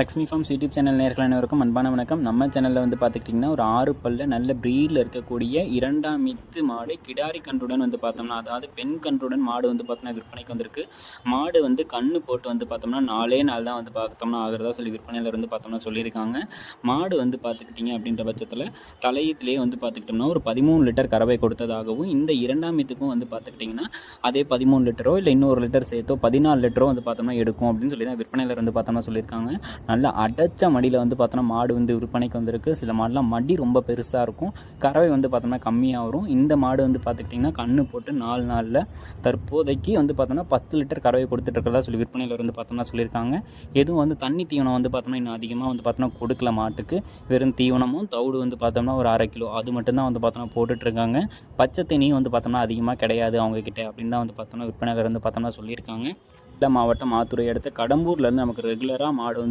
Lakshmi forms YouTube channel நேர்கள் அனைவருக்கும் அன்பான வணக்கம். நம்ம சேனலில் வந்து பார்த்துக்கிட்டிங்கன்னா ஒரு ஆறு பல்ல நல்ல ப்ரீடில் இருக்கக்கூடிய இரண்டாம் மித்து மாடு கிடாரி கன்றுடன் வந்து பார்த்தோம்னா அதாவது பெண் கன்றுடன் மாடு வந்து பார்த்தோம்னா விற்பனைக்கு வந்திருக்கு. மாடு வந்து கண்ணு போட்டு வந்து பார்த்தோம்னா நாலே நாள் தான் வந்து பார்த்தோம்னா ஆகிறதா சொல்லி விற்பனையில் வந்து பார்த்தோம்னா சொல்லியிருக்காங்க. மாடு வந்து பார்த்துக்கிட்டிங்க அப்படின்ற பட்சத்தில் தலையத்திலே வந்து பார்த்துக்கிட்டோம்னா ஒரு பதிமூணு லிட்டர் கறவை கொடுத்ததாகவும் இந்த இரண்டாம் மித்துக்கும் வந்து பார்த்துக்கிட்டிங்கன்னா அதே பதிமூணு லிட்டரோ இல்லை இன்னொரு லிட்டர் சேர்த்தோ பதினாலு லிட்டரோ வந்து பார்த்தோம்னா எடுக்கும் அப்படின்னு சொல்லி தான் விற்பனையில் வந்து பார்த்தோம்னா சொல்லியிருக்காங்க. நல்லா அடைச்ச மடியில் வந்து பார்த்தோன்னா மாடு வந்து விற்பனைக்கு வந்திருக்கு சில மாடுலாம் மடி ரொம்ப பெருசாக இருக்கும் கறவை வந்து பார்த்தோம்னா கம்மியாக வரும் இந்த மாடு வந்து பார்த்துக்கிட்டிங்கன்னா கண்ணு போட்டு நாலு நாளில் தற்போதைக்கு வந்து பார்த்தோம்னா பத்து லிட்டர் கறவை கொடுத்துட்ருக்கிறதா சொல்லி விற்பனையில் வந்து பார்த்தோம்னா சொல்லியிருக்காங்க எதுவும் வந்து தண்ணி தீவனம் வந்து பார்த்தோம்னா இன்னும் அதிகமாக வந்து பார்த்தோம்னா கொடுக்கல மாட்டுக்கு வெறும் தீவனமும் தவிடு வந்து பார்த்தோம்னா ஒரு அரை கிலோ அது மட்டும்தான் வந்து பார்த்தோம்னா போட்டுட்ருக்காங்க பச்சை தண்ணியும் வந்து பார்த்தோம்னா அதிகமாக கிடையாது அவங்கக்கிட்ட அப்படின்னு தான் வந்து பார்த்தோம்னா விற்பனையில் வந்து பார்த்தோம்னா சொல்லியிருக்காங்க மாவட்டம் ஆத்துறை அடுத்த கடம்பூர்லேருந்து நமக்கு ரெகுலராக மாடு வந்து